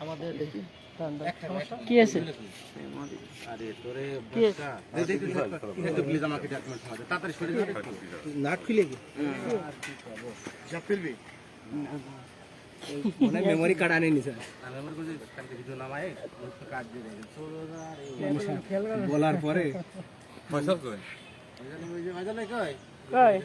আমাদের কি আছে খুলে যা ফেলবি মেমোরি কার্ড আনেনি স্যার বলার পরে ফসল কই ওই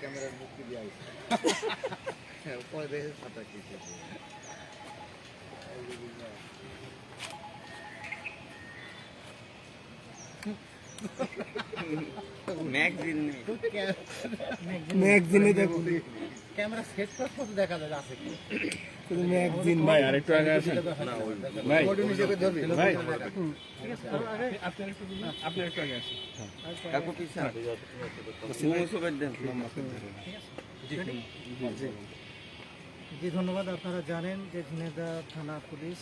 ক্যামেরার মুক্তি পরে দেখে। সাঁতার ম্যাগজিন দেখো ক্যামেরা সেট পর দেখা যায় আছে কি? জি, ধন্যবাদ। আপনারা জানেন যে ঝিনাইদহ থানা পুলিশ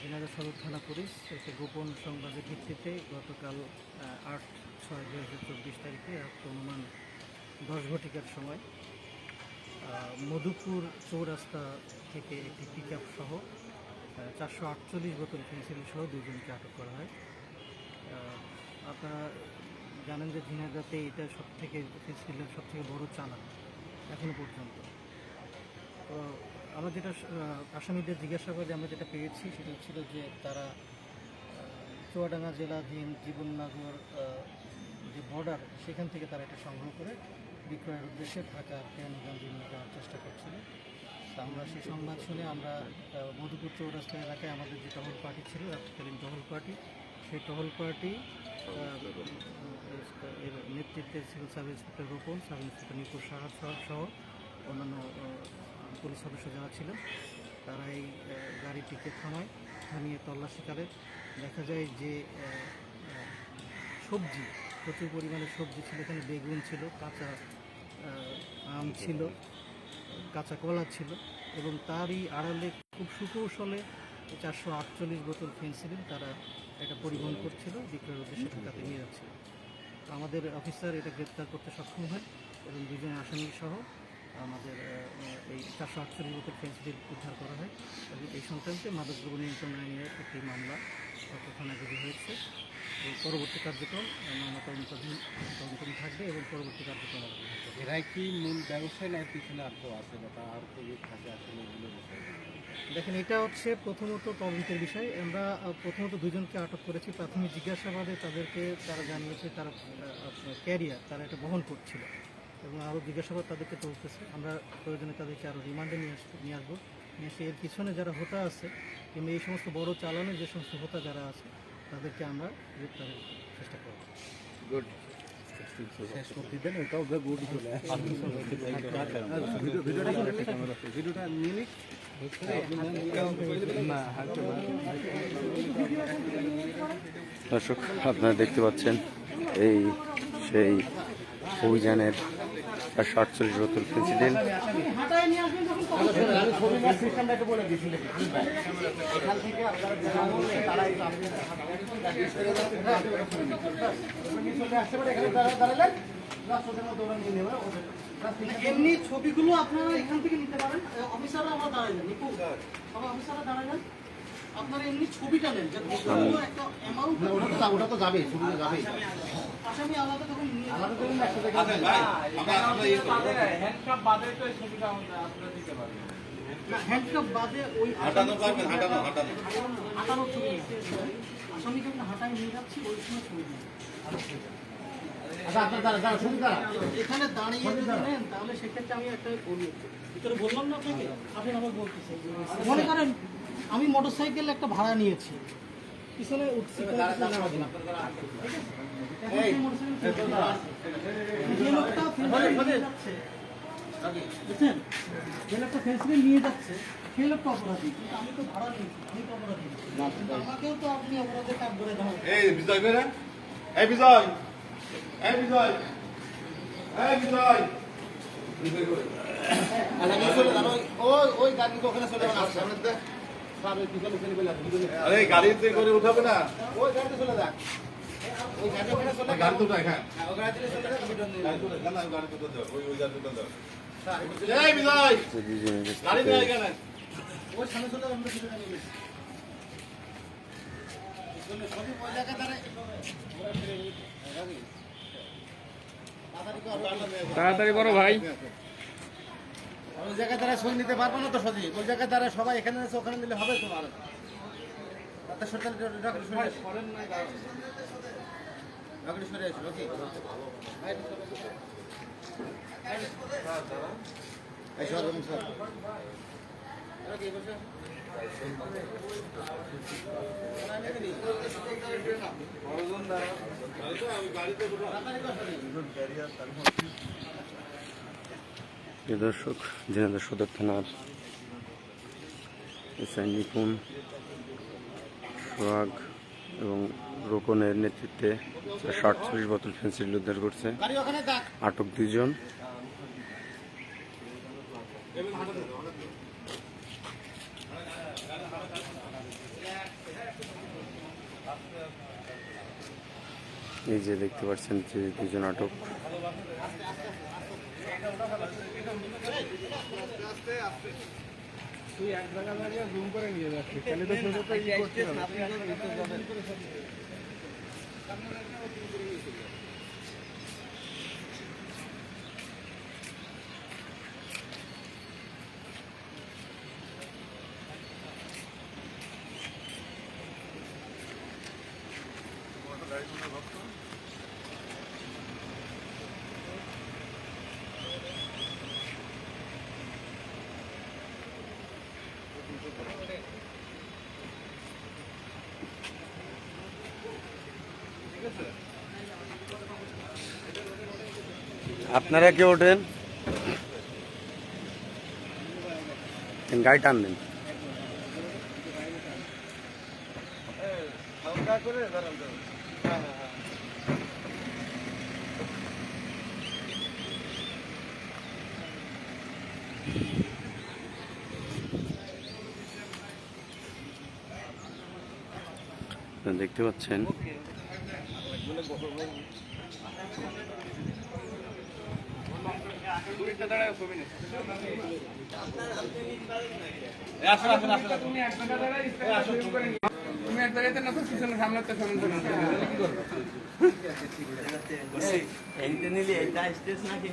ঝিনাইদহ সদর থানা পুলিশ একটি গোপন সংবাদের ভিত্তিতে গতকাল আট ছয় দুই হাজার চব্বিশ তারিখে রাত অনুমান দশ ঘটিকার সময়। মধুপুর চৌরাস্তা থেকে একটি পিক সহ চারশো আটচল্লিশ বোতল পেন্সিল সহ দুজনকে আটক করা হয়। আপনারা জানেন যে ঝিনাইদহতে এটা সব থেকে পেন্সিলের সব থেকে বড় চালান এখনও পর্যন্ত। তো আমরা যেটা আসামিদের জিজ্ঞাসাবাদে আমরা যেটা পেয়েছি সেটা ছিল যে তারা চুয়াডাঙ্গা জেলা জীবন জীবননগর যে বর্ডার সেখান থেকে তারা এটা সংগ্রহ করে বিক্রয়ের উদ্দেশ্যে ঢাকা কেরানীগঞ্জ নিয়ে যাওয়ার চেষ্টা করছিল তা আমরা সেই সংবাদ শুনে আমরা মধুপুর চৌরাস্তা এলাকায় আমাদের যে টহল পার্টি ছিল, রাত্রিকালীন টহল পার্টি, সেই টহল পার্টি এর নেতৃত্বে civil sub inspector Rupan sub inspector Nipur Saha সহ- অন্যান্য পুলিশ সদস্য যারা ছিল তারা এই গাড়িটিকে থামায় থামিয়ে তল্লাশিকালে দেখা যায় যে সবজি, প্রচুর পরিমাণে সবজি ছিল, এখানে বেগুন ছিল, কাঁচা আম ছিল, কাঁচা কলা ছিল এবং তারই আড়ালে খুব সুকৌশলে চারশো আটচল্লিশ বোতল ফেন্সিলিন তারা এটা পরিবহন করছিল, বিক্রয়ের উদ্দেশ্যে ঢাকাতে নিয়ে যাচ্ছিল। আমাদের অফিসার এটা গ্রেপ্তার করতে সক্ষম হয় এবং দুজন আসামি সহ আমাদের এই চারশো আটচল্লিশ বোতল ফেন্সিলিন উদ্ধার করা হয়। এবং এই সংক্রান্তে মাদকদ্রব্য নিয়ন্ত্রণ আইনের একটি মামলা থানায় হয়েছে। এবং পরবর্তী কার্যক্রম মামলা তদন্তাধীন থাকবে এবং পরবর্তী কার্যক্রম এরাই কি মূল ব্যবসায় না পিছনে আর কেউ আছে বা তার তো ইয়ে থাকে আসলে এগুলো দেখেন এটা হচ্ছে প্রথমত তদন্তের বিষয়। আমরা প্রথমত দুজনকে আটক করেছি। প্রাথমিক জিজ্ঞাসাবাদে তাদেরকে তারা জানিয়েছে তারা ক্যারিয়ার তারা এটা বহন করছিল এবং আরও জিজ্ঞাসাবাদ তাদেরকে চলতেছে আমরা প্রয়োজনে তাদেরকে আরও রিমান্ডে নিয়ে আসব নিয়ে আসব। নিয়ে এসে এর পিছনে যারা হোতা আছে কিংবা এই সমস্ত বড় চালানের যে সমস্ত হোতা যারা আছে তাদেরকে আমরা গ্রেপ্তারের চেষ্টা করব। গুড। দর্শক আপনারা দেখতে পাচ্ছেন এই সেই অভিযানের চারশো আটচল্লিশ বোতল ফেন্সিডিল আমি ছবি নিয়ে সিস্টেমটা বলে দিয়েছি এখান থেকে আপনারা যারা বললেন তারা একটু আপনাদের এমনি ছবিগুলো আপনারা এখান থেকে নিতে পারেন। অফিসাররা আমরা দাঁড়াইলেন নিপুণ সবাই অফিসাররা দাঁড়াইলেন আপনারা এমনি ছবিটা নেন যে একটা অ্যামাউন্ট তো ওটা তো যাবে ছবিটা যাবে। বাদে ওই হাঁটানো নিয়ে যাচ্ছি ওই সময় এখানে দাঁড়িয়ে যদি তাহলে সেক্ষেত্রে আমি একটা বলি বললাম না আপনি আবার বলতেছি মনে করেন আমি মোটরসাইকেল একটা ভাড়া নিয়েছি। পিছনে উঠছি কোনো কিছু নেওয়া দিলাম। ঠিক আছে? এখন সেই মোটরসাইকেল ফেরত দিলাম। যে লোকটা ফেন্সিল নিয়ে যাচ্ছে, বুঝছেন? যে লোকটা ফেন্সিল নিয়ে যাচ্ছে সেই লোকটা অপরাধী। কিন্তু আমি তো ভাড়া নিয়েছি আমি তো অপরাধী। আমাকেও তো আপনি অপরাধের কাজ করে দেওয়া এই বিজয় বেরা এই বিজয়। এই বিজয়। এই বিজয়। আচ্ছা ওই ওই গাড়ি ওখানে চলে যাবেন আরে গাড়িতে করে উঠাবে না। ওই গাড়িতে চলে যাক। ওই চলে গাড়ি হ্যাঁ, ওই চলে ওই ওই দাও এই বিজয়! গাড়ি ওই সামনে চলে আমরা। সবই তাড়াতাড়ি করো। তাড়াতাড়ি করো ভাই। ওই জায়গায় দ্বারা সই নিতে পারব না তো সজি ওই জায়গায় দ্বারা সবাই এখানে আছে ওখানে নিলে হবে তোমার তাতে সরকার সরে আসে। ডাক্তার সরে আসে ওকে এই সর বলুন স্যার প্রিয় দর্শক ঝিনাইদহ সদর থানার এসআই নিপুণ, সোহাগ এবং রোকনের নেতৃত্বে সাতচল্লিশ বোতল ফেন্সিল উদ্ধার করছে আটক দুইজন। এই যে দেখতে পাচ্ছেন যে দুজন আটক। তুই এক জায়গা দাঁড়িয়ে জুম করে নিয়ে যাচ্ছিস তাহলে তো তো ই করতে হবে। আপনারা কে ওঠেন? গাড়ি টান দেখতে পাচ্ছেন? তুমি এক জায়গাতে না। তো পিছনে সামনে তো সামনে কি করবে এইটা এটা আসতেছ না কি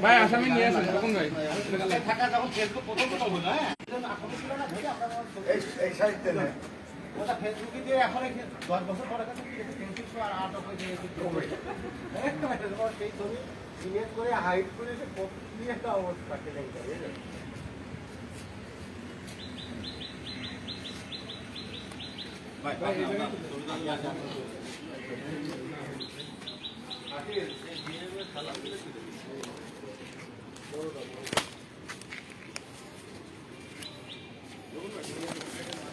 ভাই আসামি নিয়ে আসেন ওটা ফেসবুকে দিয়ে এখন দশ বছর পরে কাছে তিনশো আর আট হয়ে সেই ছবি ক্রিয়েট করে হাইড করে সে কি একটা অবস্থা কেটে গেছে ভাই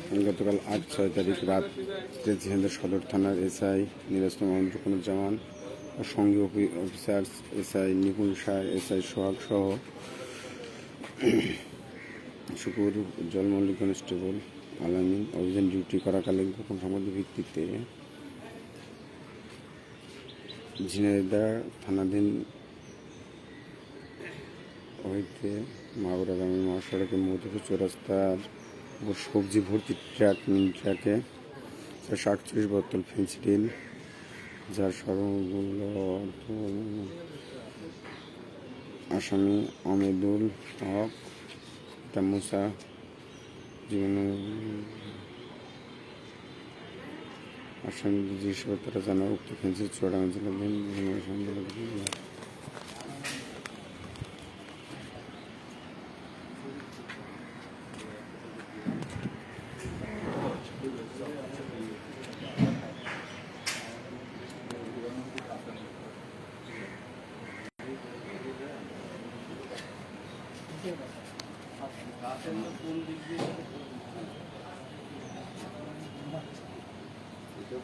গতকাল আট, ছয় তারিখ রাত ঝিনাইদহ সদর থানার এসআই মোহাম্মদ রুকনুজ্জামান ও সঙ্গী অফি- officer SI Nipun Shah SI Sohag সহ শুকুর উজ্জ্বল মল্লিক কনস্টেবল আলামিন অভিযান ডিউটি করাকালীন গোপন সংবাদের ভিত্তিতে ঝিনাইদহ থানাধীন হইতে মাগুরাগামী মহাসড়কে মধুপুর চৌরাস্তার সবজি ভর্তি ট্রাক মিনি ট্রাকে আটচল্লিশ বোতল ফেন্সিডিল, যার সর্বমূল্য আসামি আমেদুল হক, এটা মুসা জীবন আসামি জিজ্ঞাসাবাদ তারা জানা উক্ত ফেন্সি জেলাধীন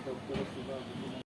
Тобто сюди